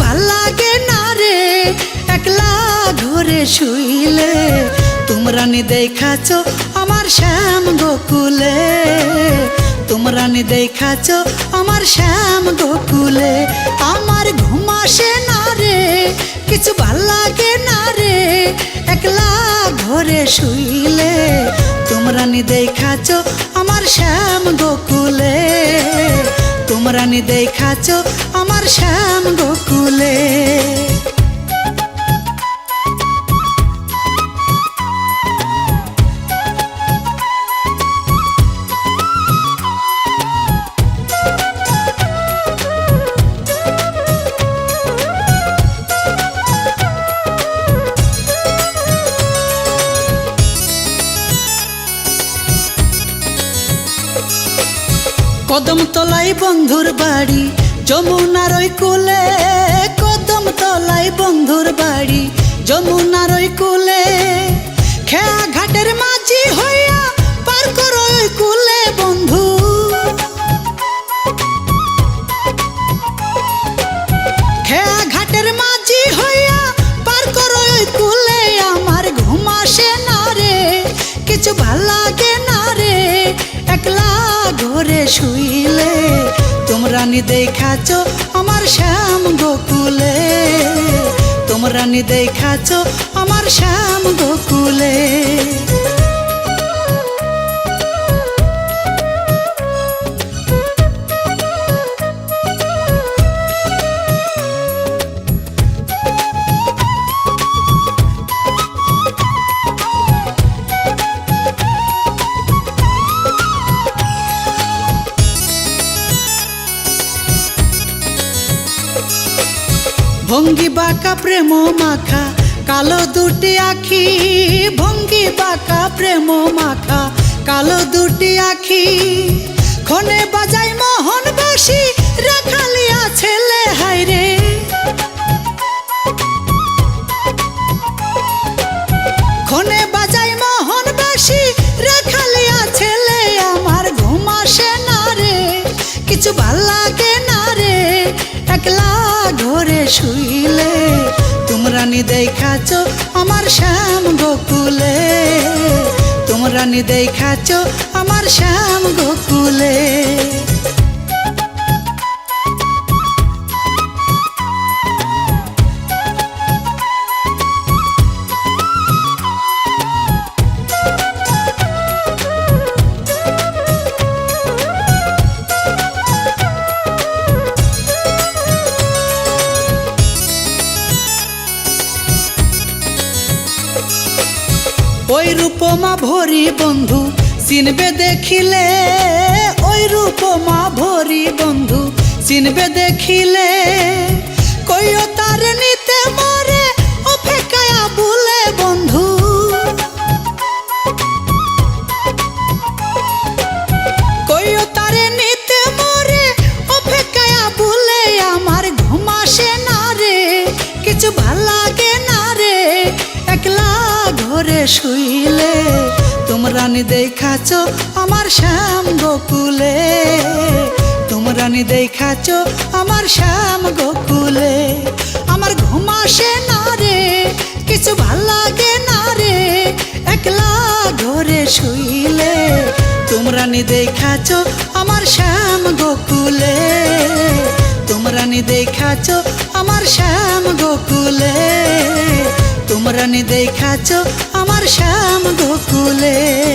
ভালো লাগে না রে। একলা ঘরে শুইলে তোমরা নি দেখাছ আমার শ্যাম গোকুলে। তোমরা নি দেখাছ আমার শ্যাম গোকুলে। আমার ঘুম আসে না রে, কিছু ভালো লাগে না রে। একলা ঘরে শুইলে তোমরা নি দেখাছ আমার শ্যাম গোকুলে। তোমরা নি দেখাছো আমার শ্যাম গোকুলে। কদম তলাই বন্ধুর বাড়ি যমুনার ওই কুলে কদম তলাই বন্ধুর বাড়ি। দেখাছ আমার শ্যাম গোকুলে। তোমরা নি দেখাছ আমার শ্যাম গোকুলে। ভঙ্গি বাঁকা প্রেম মাখা, কালো দুটি আখি, ভঙ্গি বাঁকা প্রেম মাখা, কালো দুটি আখি। খনে বাজাই মোহন বাসি রাখালিয়া ছেলে হাইরে খনে বাজাই মোহন বাসি রাখালিয়া ছেলে আমার ঘুম আসে না রে। কিছু ভালো শুইলে? তোমরা নি দেখাছ আমার শ্যাম গোকুলে। তোমরা নি দেখাছ আমার শ্যাম গোকুলে। ওই রূপমা ভরি বন্ধু, চিনবে দেখিলে ওই রূপমা ভরি বন্ধু, চিনবে দেখিলে কইও তার নিতে মরে শুইলে, তোমরা নি দেখাছ আমার শ্যাম গোকুলে। তোমরা নি দেখাছ আমার শ্যাম গোকুলে। আমার ঘুম আসে না রে, কিছু ভালো লাগে না রে। একলা ঘরে শুইলে, তোমরা নি দেখাছ আমার শ্যাম গোকুলে। তোমরা নি দেখাছ আমার শ্যাম গোকুলে। তোমরা নি দেখাছো আমার শ্যাম গোকুলে।